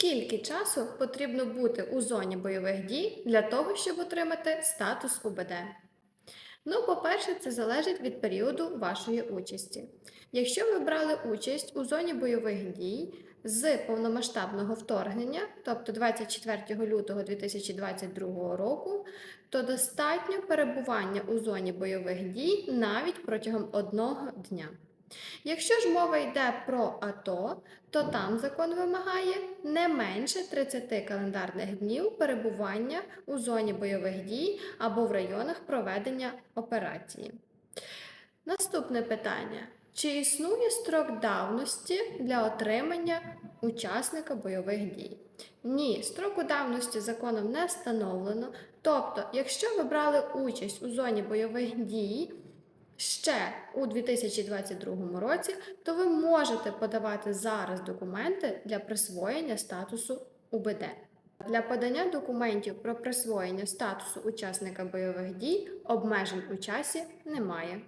Скільки часу потрібно бути у зоні бойових дій для того, щоб отримати статус УБД? Ну, по-перше, це залежить від періоду вашої участі. Якщо ви брали участь у зоні бойових дій з повномасштабного вторгнення, тобто 24 лютого 2022 року, то достатньо перебування у зоні бойових дій навіть протягом одного дня. Якщо ж мова йде про АТО, то там закон вимагає не менше 30 календарних днів перебування у зоні бойових дій або в районах проведення операції. Наступне питання: чи існує строк давності для отримання учасника бойових дій? Ні, строку давності законом не встановлено. Тобто, якщо ви брали участь у зоні бойових дій ще у 2022 році, то ви можете подавати зараз документи для присвоєння статусу УБД. Для подання документів про присвоєння статусу учасника бойових дій обмежень у часі немає.